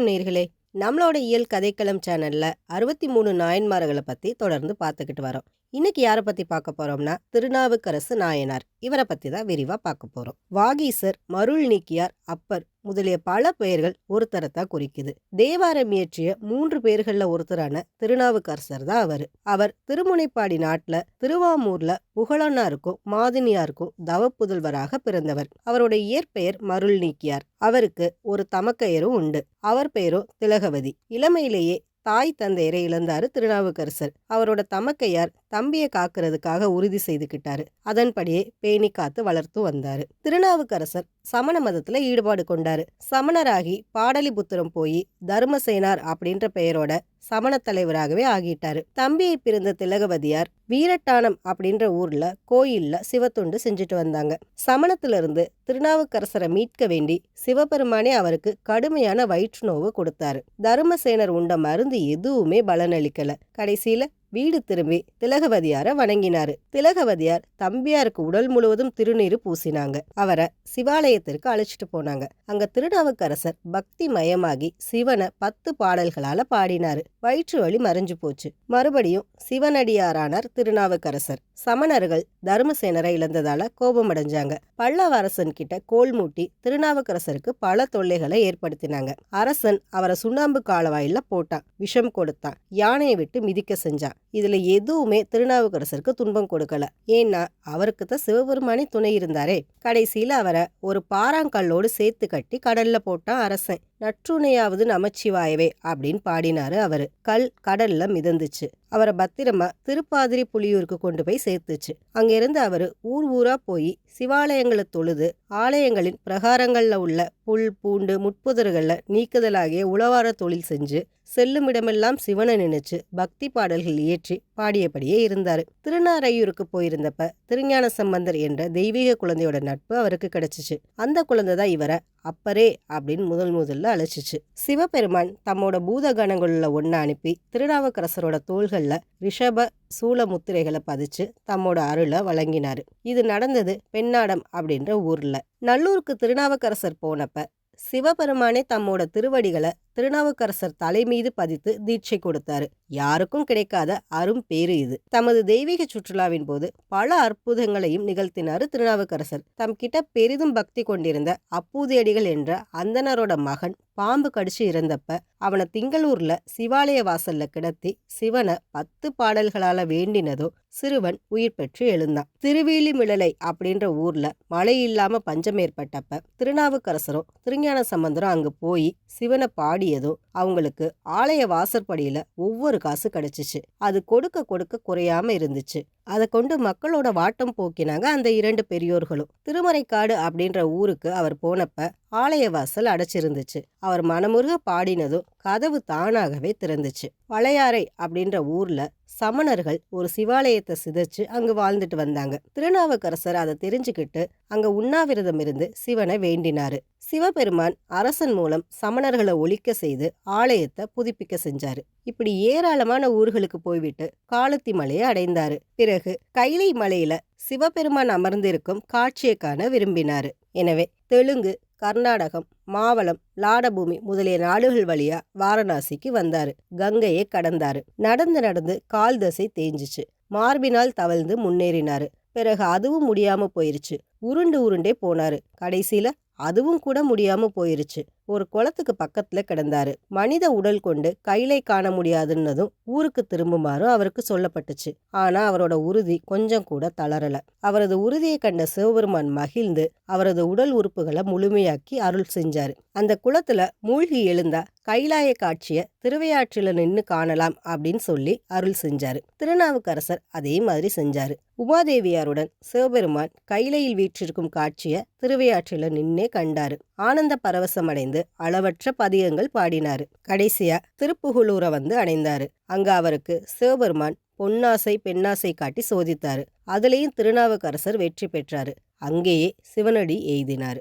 நேர்களே. நம்மளோட இயல் கதைக்களம் சேனல்ல அறுபத்தி மூணு நாயன்மார்களை பத்தி தொடர்ந்து பார்த்துக்கிட்டு வரோம். இன்னைக்கு யாரை பத்தி பார்க்க போறோம்னா திருநாவுக்கரசு நாயனார். இவரை பத்தி தான் விரிவா பார்க்க போறோம். வாகீசர் மருள் நீக்கியார் அப்பர் முதலிய பல பெயர்கள் ஒருத்தரைத்தான் குறிக்குது. தேவாரம் இயற்றிய மூன்று பேர்களில் ஒருத்தரான திருநாவுக்கரசர் தான் அவர். அவர் திருமுனைப்பாடி நாட்டில் திருவாமூர்ல புகழனாருக்கும் மாதினியாருக்கும் தவப்புதல்வராக பிறந்தவர். அவருடைய இயற்பெயர் மருள் நீக்கியார். அவருக்கு ஒரு தமக்கையரும் உண்டு. அவர் பெயரும் திலகவதி. இளமையிலேயே தாய் தந்தையரை இழந்தாரு திருநாவுக்கரசர். அவரோட தமக்கையார் தம்பியை காக்கிறதுக்காக உறுதி செய்துக்கிட்டாரு அதன்படியே பேணி காத்து வளர்த்து வந்தாரு. திருநாவுக்கரசர் சமண மதத்துல ஈடுபாடு கொண்டாரு. சமணராகி பாடலிபுத்திரம் போய் தர்மசேனார் அப்படின்ற பெயரோட சமண தலைவராகவே ஆகிட்டாரு. தம்பியை பிறந்த திலகவதியார் வீரட்டானம் அப்படின்ற ஊர்ல கோயில்ல சிவத்துண்டு செஞ்சுட்டு வந்தாங்க. சமணத்துல இருந்து திருநாவுக்கரசரை மீட்க வேண்டி சிவபெருமானே அவருக்கு கடுமையான வயிற்று நோவு கொடுத்தாரு. தர்மசேனர் உண்ட மருந்து எதுவுமே பலனளிக்கல. கடைசியில வீடு திரும்பி திலகவதியாரை வணங்கினாரு. திலகவதியார் தம்பியாருக்கு உடல் முழுவதும் திருநீர் பூசினாங்க. அவரை சிவாலயத்திற்கு அழைச்சிட்டு போனாங்க. அங்க திருநாவுக்கரசர் பக்தி மயமாகி சிவனை பத்து பாடல்களால பாடினாரு. வயிற்று வலி மறைஞ்சு போச்சு. மறுபடியும் சிவனடியாரானார் திருநாவுக்கரசர். சமணர்கள் தர்மசேனரை இழந்ததால கோபமடைஞ்சாங்க. பல்லவரசன் கிட்ட கோல் மூட்டி திருநாவுக்கரசருக்கு பல தொல்லைகளை ஏற்படுத்தினாங்க. அரசன் அவரை சுண்ணாம்பு காலவாயில போட்டான். விஷம் கொடுத்தான். யானையை விட்டு மிதிக்க செஞ்சான். இதில் எதுவுமே திருநாவுக்கரசருக்கு துன்பம் கொடுக்கல. ஏன்னா அவருக்கு தான் சிவபெருமானே துணை இருந்தாரே. கடைசியில் அவரை ஒரு பாறாங்கல்லோடு சேர்த்து கட்டி கடல்ல போட்டான் அரசன். நற்றுணையாவது நமச்சிவாயவே அப்படின்னு பாடினாரு அவர். கல் கடல்ல மிதந்துச்சு. அவரை பத்திரமா திருப்பாதிரி புலியூருக்கு கொண்டு போய் சேர்த்துச்சு. அங்கிருந்து அவர் ஊர் ஊரா போய் சிவாலயங்களை தொழுது ஆலயங்களின் பிரகாரங்கள்ல உள்ள புல் பூண்டு முட்புதர்களில் நீக்குதலாகிய உளவார தொழில் செஞ்சு செல்லுமிடமெல்லாம் சிவனை நினைச்சு பக்தி பாடல்கள் இயற்றி பாடியபடியே இருந்தார். திருநாரையூருக்கு போயிருந்தப்ப திருஞான சம்பந்தர் என்ற தெய்வீக குழந்தையோட நட்பு அவருக்கு கிடைச்சிச்சு. அந்த குழந்தை தான் இவரை அப்பரே அப்படின்னு முதல் முதல்ல அழைச்சிச்சு. சிவபெருமான் தம்மோட பூதகணங்களுள்ள ஒன்று அனுப்பி திருநாவுக்கரசரோட தோள்களில் ரிஷப சூல முத்திரைகளை பதிச்சு தம்மோட அருளை வழங்கினார். இது நடந்தது பெண்ணாடம் அப்படின்ற ஊரில். நல்லூருக்கு திருநாவுக்கரசர் போனப்ப சிவபெருமானே தம்மோட திருவடிகளை திருநாவுக்கரசர் தலை மீது பதித்து தீட்சை கொடுத்தாரு. யாருக்கும் கிடைக்காத அரும் பேரு இது. தமது தெய்வீக சுற்றுலாவின் போது பல அற்புதங்களையும் நிகழ்த்தினாரு திருநாவுக்கரசர். தம் கிட்ட பெரிதும் பக்தி கொண்டிருந்த அப்பூதியடிகள் என்ற அந்தனரோட மகன் பாம்பு கடிச்சு இறந்தப்ப அவனை திங்களூர்ல சிவாலய வாசல்ல கிடத்தி சிவனை பத்து பாடல்களால வேண்டினதோ சிறுவன் உயிர் பெற்று எழுந்தான். திருவேலிமிழலை அப்படின்ற ஊர்ல மழை இல்லாம பஞ்சம் ஏற்பட்டப்ப திருநாவுக்கரசரும் திருஞான சம்பந்தரும் அங்கு போய் சிவனை பாடி ஆடியதும் அவங்களுக்கு ஆலய வாசற்படியில ஒவ்வொரு காசு கிடைச்சிச்சு. அது கொடுக்க கொடுக்க குறையாம இருந்துச்சு. அதை கொண்டு மக்களோட வாட்டம் போக்கினாங்க அந்த இரண்டு பெரியோர்களும். திருமறைக்காடு அப்படின்ற ஊருக்கு அவர் போனப்ப ஆலய வாசல் அடைச்சிருந்துச்சு. அவர் மனமுருக பாடினதும் கதவு தானாகவே திறந்துச்சு. வளையாறை அப்படின்ற ஊர்ல சமணர்கள் ஒரு சிவாலயத்தை சிதைச்சு அங்கு வாழ்ந்துட்டு வந்தாங்க. திருநாவுக்கரசர் அதை தெரிஞ்சுக்கிட்டு அங்க உண்ணாவிரதம் இருந்து சிவனை வேண்டினாரு. சிவபெருமான் அரசன் மூலம் சமணர்களை ஒழிக்க செய்து ஆலயத்தை புதுப்பிக்க செஞ்சாரு. இப்படி ஏராளமான ஊர்களுக்கு போய்விட்டு காலத்தி மலையை அடைந்தாரு. பிறகு பிறகு கைலை மலையில சிவபெருமான் அமர்ந்திருக்கும் காட்சியை காண விரும்பினாரு. எனவே தெலுங்கு கர்நாடகம் மாவளம் லாடபூமி முதலிய நாடுகள் வழியா வாரணாசிக்கு வந்தாரு. கங்கையை கடந்தாரு. நடந்து நடந்து கால் தசை தேஞ்சிச்சு. மார்பினால் தவழ்ந்து முன்னேறினாரு. பிறகு அதுவும் முடியாம போயிருச்சு. உருண்டு உருண்டே போனாரு. கடைசியில அதுவும் கூட முடியாம போயிருச்சு. ஒரு குளத்துக்கு பக்கத்துல கிடந்தாரு. மனித உடல் கொண்டு கைலை காண முடியாதுன்னதும் ஊருக்கு திரும்புமாறும் அவருக்கு சொல்லப்பட்டுச்சு. ஆனா அவரோட உறுதி கொஞ்சம் கூட தளரல. அவரது உறுதியை கண்ட சிவபெருமான் மகிழ்ந்து அவரது உடல் உறுப்புகளை முழுமையாக்கி அருள் செஞ்சாரு. அந்த குளத்துல மூழ்கி எழுந்தா கைலாய காட்சிய திருவையாற்றில நின்னு காணலாம் அப்படின்னு சொல்லி அருள் செஞ்சாரு. திருநாவுக்கரசர் அதே மாதிரி செஞ்சாரு. உமாதேவியாருடன் சிவபெருமான் கைலையில் வீற்றிருக்கும் காட்சிய திருவையாற்றில நின்னே கண்டாரு. ஆனந்த பரவசமடைந்து அளவற்ற பதிகங்கள் பாடினாரு. கடைசியா திருப்புகுளூரை வந்து அடைந்தாரு அங்க அவருக்கு சிவபெருமான் பொன்னாசை பெண்ணாசை காட்டி சோதித்தாரு. அதுலேயும் திருநாவுக்கரசர் வெற்றி பெற்றாரு. அங்கேயே சிவனடி எய்தினார்.